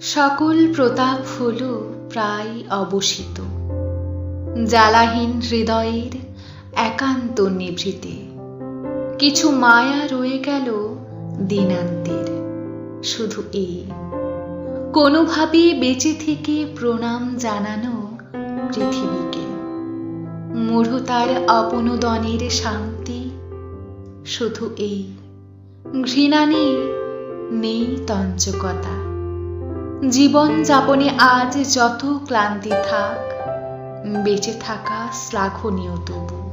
সকল প্রতাপ হল প্রায় অবসিত জ্বালাহীন হৃদয়ের একান্ত নিভৃতে। কিছু মায়া রয়ে গেল দিনান্তের। শুধু এই। কোনোভাবে বেঁচে থেকে প্রণাম জানানো পৃথিবীকে। মূঢ়তার অপনোদনের শান্তি শুধু এই। ঘৃণা নেই নেই তঞ্চকতা। জীবন যাপনে আজ যত ক্লান্তি থাক বেঁচে থাকা শ্লাঘনীয় তবু।